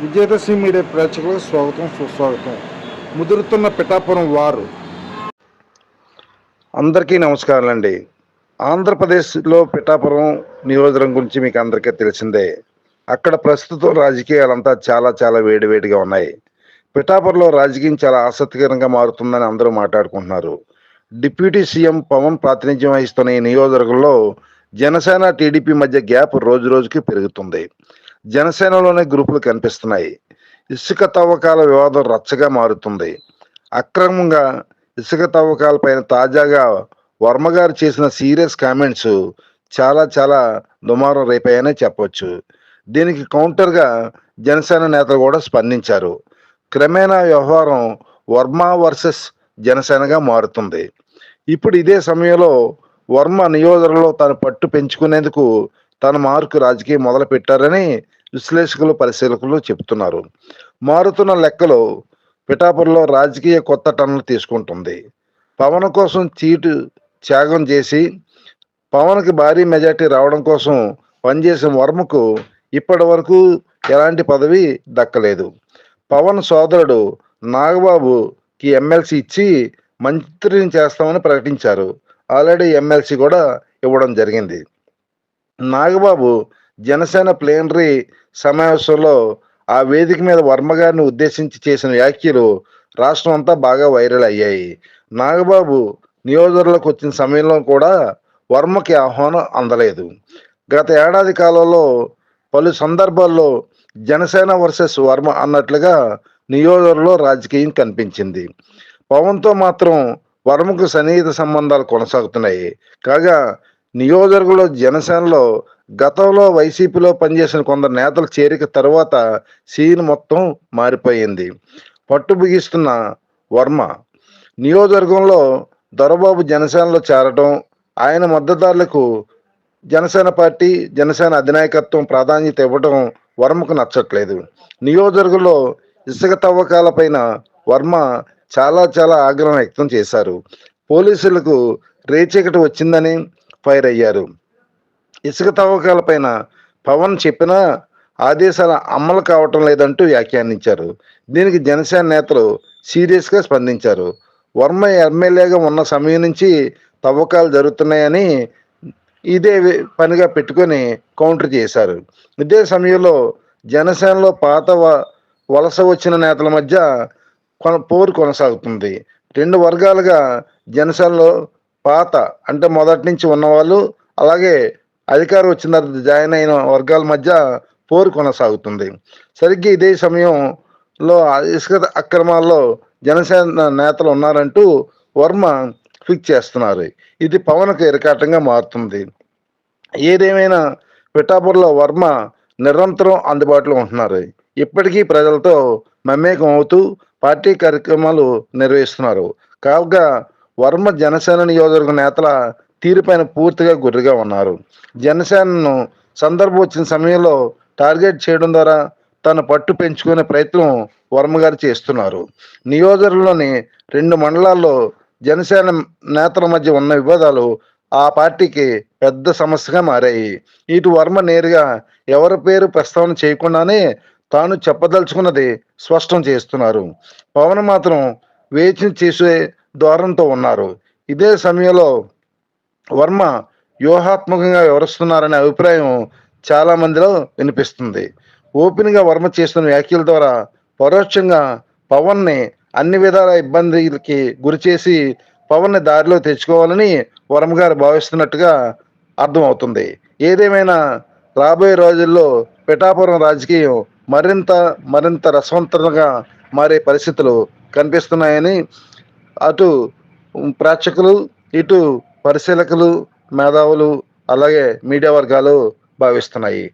Vijayadashami media ప్రేక్షకులకు స్వాగతం సుస్వాగతం. ముదురుతున్న పిఠాపురం వారు. అందరికీ నమస్కారాలండి. ఆంధ్రప్రదేశ్లో పిఠాపురం నియోజకవర్గం గురించి మీకు అందరికీ తెలిసిందే. అక్కడ ప్రస్తుతం రాజకీయాలంతా చాలా చాలా వేడివేడిగా ఉన్నాయి. పిఠాపురంలో రాజకీయం చాలా ఆసక్తికరంగా మారుతుందని అందరూ మాట్లాడుకుంటున్నారు. డిప్యూటీ సీఎం పవన్ ప్రాతినిధ్యం వహిస్తున్న ఈ నియోజకవర్గంలో జనసేన టీడీపీ మధ్య గ్యాప్ రోజు రోజుకి పెరుగుతుంది. జనసేనలోనే గ్రూపులు కనిపిస్తున్నాయి. ఇసుక తవ్వకాల వివాదం రచ్చగా మారుతుంది. అక్రమంగా ఇసుక తవ్వకాలపైన తాజాగా వర్మ గారు చేసిన సీరియస్ కామెంట్స్ చాలా చాలా దుమారం రేపాయనే చెప్పవచ్చు దీనికి కౌంటర్గా జనసేన నేతలు కూడా స్పందించారు. క్రమేణా వ్యవహారం వర్మ వర్సెస్ జనసేనగా మారుతుంది. ఇప్పుడు ఇదే సమయంలో వర్మ నియోజకవర్గంలో తన పట్టు పెంచుకునేందుకు తన మార్కు రాజకీయం మొదలు పెట్టారని విశ్లేషకులు పరిశీలకులు చెబుతున్నారు మారుతున్న లెక్కలో పిఠాపురంలో రాజకీయ కొత్త టన్నులు తీసుకుంటుంది. పవన్ కోసం చీటు త్యాగం చేసి పవన్కి భారీ మెజార్టీ రావడం కోసం పనిచేసిన వర్మకు ఇప్పటి వరకు ఎలాంటి పదవి దక్కలేదు. పవన్ సోదరుడు నాగబాబుకి ఎమ్మెల్సీ ఇచ్చి మంత్రిని చేస్తామని ప్రకటించారు. ఆల్రెడీ ఎమ్మెల్సీ కూడా ఇవ్వడం జరిగింది. నాగబాబు జనసేన ప్లేనరీ సమావేశంలో ఆ వేదిక మీద వర్మ గారిని ఉద్దేశించి చేసిన వ్యాఖ్యలు రాష్ట్రం అంతా బాగా వైరల్ అయ్యాయి. నాగబాబు నియోజకవర్గంలోకి వచ్చిన సమయంలో కూడా వర్మకి ఆహ్వానం అందలేదు. గత ఏడాది కాలంలో పలు సందర్భాల్లో జనసేన వర్సెస్ వర్మ అన్నట్లుగా నియోజకవర్గంలో రాజకీయం కనిపించింది. పవన్తో మాత్రం వర్మకు సన్నిహిత సంబంధాలు కొనసాగుతున్నాయి. కాగా నియోజకవర్గంలో జనసేనలో గతంలో వైసీపీలో పనిచేసిన కొందరు నేతల చేరిక తర్వాత సీన్ మొత్తం మారిపోయింది. పట్టు బిగిస్తున్న వర్మ నియోజకవర్గంలో దొరబాబు జనసేనలో చేరటం ఆయన మద్దతుదారులకు జనసేన పార్టీ జనసేన అధినాయకత్వం ప్రాధాన్యత ఇవ్వడం వర్మకు నచ్చట్లేదు. నియోజకవర్గంలో ఇసుక తవ్వకాలపైన వర్మ చాలా చాలా ఆగ్రహం వ్యక్తం చేశారు. పోలీసులకు రేచీకటి వచ్చిందని ఫైర్ అయ్యారు. ఇసుక తవ్వకాలపైన పవన్ చెప్పిన ఆదేశాల అమలు కావటం లేదంటూ వ్యాఖ్యానించారు. దీనికి జనసేన నేతలు సీరియస్గా స్పందించారు. వర్మ ఎమ్మెల్యేగా ఉన్న సమయం నుంచి తవ్వకాలు జరుగుతున్నాయని ఇదే పనిగా పెట్టుకొని కౌంటర్ చేశారు. ఇదే సమయంలో జనసేనలో పాత వలస వచ్చిన నేతల మధ్య కొన పోరు కొనసాగుతుంది. రెండు వర్గాలుగా జనసేనలో పాత అంటే మొదటి నుంచి ఉన్నవాళ్ళు అలాగే అధికారం వచ్చిన తర్వాత జాయిన్ అయిన వర్గాల మధ్య పోరు కొనసాగుతుంది. సరిగ్గా ఇదే సమయంలో ఇసుక అక్రమాల్లో జనసేన నేతలు ఉన్నారంటూ వర్మ ఫిక్స్ చేస్తున్నారు. ఇది పవన్కు ఇరకాటంగా మారుతుంది. ఏదేమైనా పిఠాపురంలో వర్మ నిరంతరం అందుబాటులో ఉంటున్నారు. ఇప్పటికీ ప్రజలతో మమేకం అవుతూ పార్టీ కార్యక్రమాలు నిర్వహిస్తున్నారు. కావుగా వర్మ జనసేన నియోజకవర్గ నేతల తీరుపైన పూర్తిగా గుర్రుగా ఉన్నారు. జనసేనను సందర్భం వచ్చిన సమయంలో టార్గెట్ చేయడం ద్వారా తన పట్టు పెంచుకునే ప్రయత్నం వర్మ గారు చేస్తున్నారు. నియోజకవర్గంలోని రెండు మండలాల్లో జనసేన నేతల మధ్య ఉన్న వివాదాలు ఆ పార్టీకి పెద్ద సమస్యగా మారాయి. ఇటు వర్మ నేరుగా ఎవరి పేరు ప్రస్తావన చేయకుండానే తాను చెప్పదలుచుకున్నది స్పష్టం చేస్తున్నారు. పవన్ మాత్రం వేచి చేసే ధోరణితో ఉన్నారు. ఇదే సమయంలో వర్మ వ్యూహాత్మకంగా వివరిస్తున్నారనే అభిప్రాయం చాలా మందిలో వినిపిస్తుంది. ఓపెన్గా వర్మ చేస్తున్న వ్యాఖ్యల ద్వారా పరోక్షంగా పవన్ని అన్ని విధాల ఇబ్బందికి గురి చేసి పవన్ని దారిలో తెచ్చుకోవాలని వర్మ గారు భావిస్తున్నట్టుగా అర్థమవుతుంది. ఏదేమైనా రాబోయే రోజుల్లో పిఠాపురం రాజకీయం మరింత మరింత రసవంతంగా మారే పరిస్థితులు కనిపిస్తున్నాయని అటు ప్రేక్షకులు ఇటు పరిశీలకులు మేధావులు అలాగే మీడియా వర్గాలు భావిస్తున్నాయి.